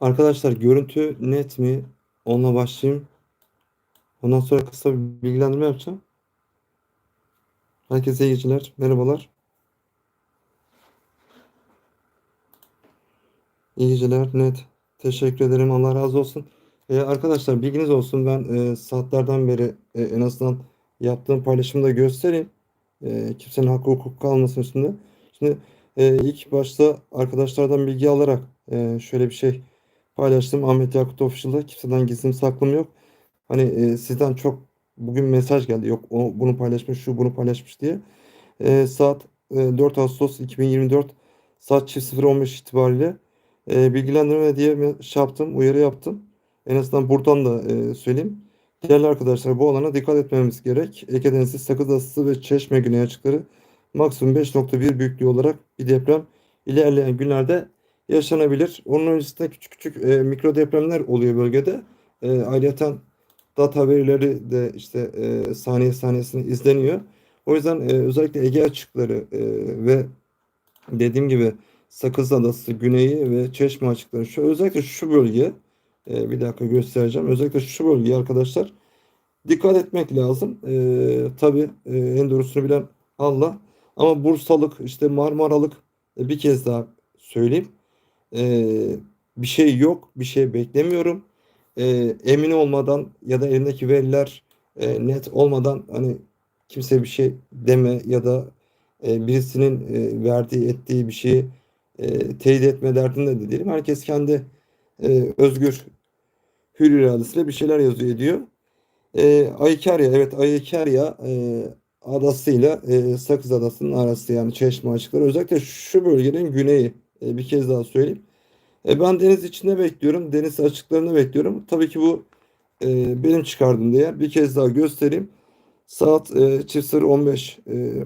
Arkadaşlar görüntü net mi? Onunla başlayayım. Ondan sonra kısa bir bilgilendirme yapacağım. Herkese iyi geceler. Merhabalar. İyi geceler. Net. Teşekkür ederim. Allah razı olsun. Ee, arkadaşlar bilginiz olsun. Ben e, saatlerden beri e, en azından yaptığım paylaşımı da göstereyim. E, kimsenin hakkı hukuk kalmasın üstünde. Şimdi e, ilk başta arkadaşlardan bilgi alarak e, şöyle bir şey paylaştım. Ahmet Yakut Official'da kimseden gizlim saklım yok. Hani e, sizden çok bugün mesaj geldi. Yok o bunu paylaşmış, şu bunu paylaşmış diye. E, saat e, 4 Ağustos 2024 saat 00.15 itibariyle e, bilgilendirme diye şey yaptım, uyarı yaptım. En azından buradan da e, söyleyeyim. Değerli arkadaşlar bu alana dikkat etmemiz gerek. Ege Denizi, Sakız Adası ve Çeşme Güney açıkları maksimum 5.1 büyüklüğü olarak bir deprem ilerleyen günlerde yaşanabilir. Onun öncesinde küçük küçük e, mikro depremler oluyor bölgede. E, ayrıca data verileri de işte e, saniye saniyesine izleniyor. O yüzden e, özellikle Ege açıkları e, ve dediğim gibi Sakız Adası güneyi ve Çeşme açıkları şu özellikle şu bölge e, bir dakika göstereceğim. Özellikle şu bölgeye arkadaşlar dikkat etmek lazım. E, tabii e, en doğrusunu bilen Allah. Ama Bursalık işte Marmaralık e, bir kez daha söyleyeyim. E, bir şey yok, bir şey beklemiyorum. E, emin olmadan ya da elindeki veriler e, net olmadan hani kimse bir şey deme ya da e, birisinin e, verdiği ettiği bir şeyi e, teyit etme derdinde de değilim. Herkes kendi e, özgür hür iradesiyle bir şeyler yazıyor ediyor. E, Aykarya evet Aykarya e, adasıyla e, Sakız Adası'nın arası yani Çeşme açıkları özellikle şu bölgenin güneyi e, bir kez daha söyleyeyim. E, ben deniz içinde bekliyorum. Deniz açıklarını bekliyorum. Tabii ki bu e, benim çıkardığım değer. Bir kez daha göstereyim. Saat e, çift 15 e,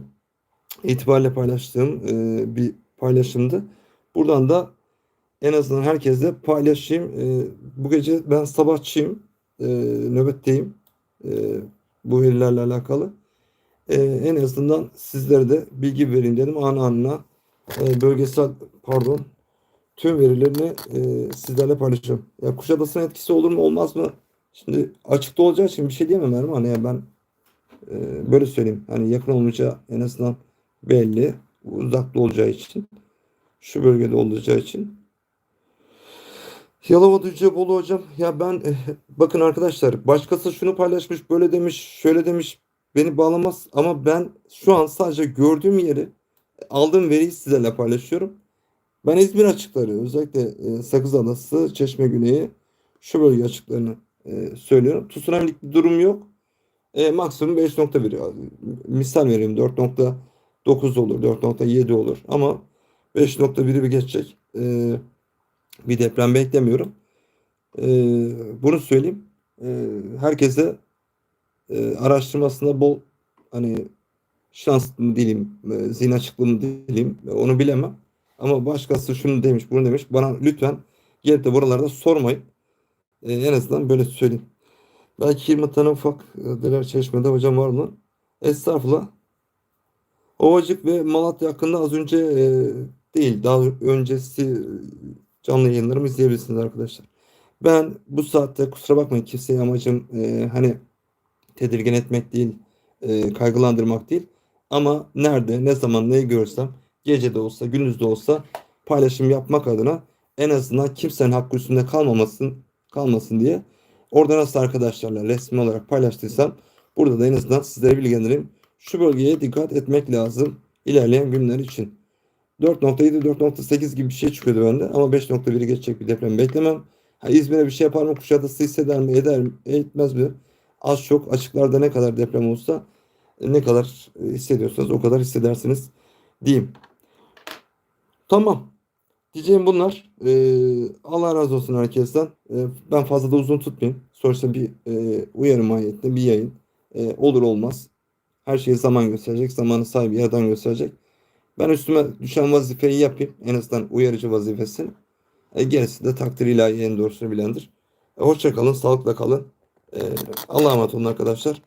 itibariyle paylaştığım e, bir paylaşımdı. Buradan da en azından herkesle paylaşayım. E, bu gece ben sabahçıyım. E, nöbetteyim. E, bu verilerle alakalı. E, en azından sizlere de bilgi vereyim dedim. Ana anına e, bölgesel pardon tüm verilerini e, sizlerle paylaşacağım. Ya Kuşadası'nın etkisi olur mu olmaz mı? Şimdi açıkta olacağı için bir şey diyemem Erman. Hani ya ben e, böyle söyleyeyim. Hani yakın olmayacağı en azından belli. Uzakta olacağı için. Şu bölgede olacağı için. Yalova Düzce Bolu hocam. Ya ben e, bakın arkadaşlar başkası şunu paylaşmış böyle demiş şöyle demiş beni bağlamaz ama ben şu an sadece gördüğüm yeri aldığım veriyi sizlerle paylaşıyorum. Ben İzmir açıkları özellikle e, Sakız Adası, Çeşme Güneyi şu bölge açıklarını e, söylüyorum. Tsunami'lik bir durum yok. E, maksimum 5.1 misal vereyim 4.9 olur 4.7 olur ama 5.1'i bir geçecek e, bir deprem beklemiyorum. E, bunu söyleyeyim. E, herkese e, araştırmasında bol hani şans mı diyeyim, e, zihin açıklığı mı diyeyim onu bilemem. Ama başkası şunu demiş, bunu demiş. Bana lütfen gelip de buralarda sormayın. Ee, en azından böyle söyleyeyim. Belki 20 tane ufak e, deler çeşmede hocam var mı? Estağfurullah. Ovacık ve Malatya hakkında az önce e, değil, daha öncesi canlı yayınlarımı izleyebilirsiniz arkadaşlar. Ben bu saatte kusura bakmayın kimseye amacım e, hani tedirgin etmek değil, e, kaygılandırmak değil. Ama nerede, ne zaman, neyi görsem gece de olsa gündüz de olsa paylaşım yapmak adına en azından kimsenin hakkı üstünde kalmamasın kalmasın diye orada nasıl arkadaşlarla resmi olarak paylaştıysam burada da en azından sizlere bilgilendireyim. Şu bölgeye dikkat etmek lazım ilerleyen günler için. 4.7 4.8 gibi bir şey çıkıyordu bende ama 5.1'i geçecek bir deprem beklemem. İzmir'e bir şey yapar mı? Kuşadası hisseder mi? Eder mi? Etmez mi? Az çok açıklarda ne kadar deprem olsa ne kadar hissediyorsanız o kadar hissedersiniz diyeyim. Tamam. Diyeceğim bunlar. Ee, Allah razı olsun herkesten. Ee, ben fazla da uzun tutmayayım. Sonuçta bir e, uyarı mahiyetinde bir yayın. E, olur olmaz. Her şeyi zaman gösterecek. Zamanı sahibi yerden gösterecek. Ben üstüme düşen vazifeyi yapayım. En azından uyarıcı vazifesini. E, gerisi de takdir ilahi en doğrusunu bilendir. E, hoşça kalın. Sağlıkla kalın. E, Allah'a emanet olun arkadaşlar.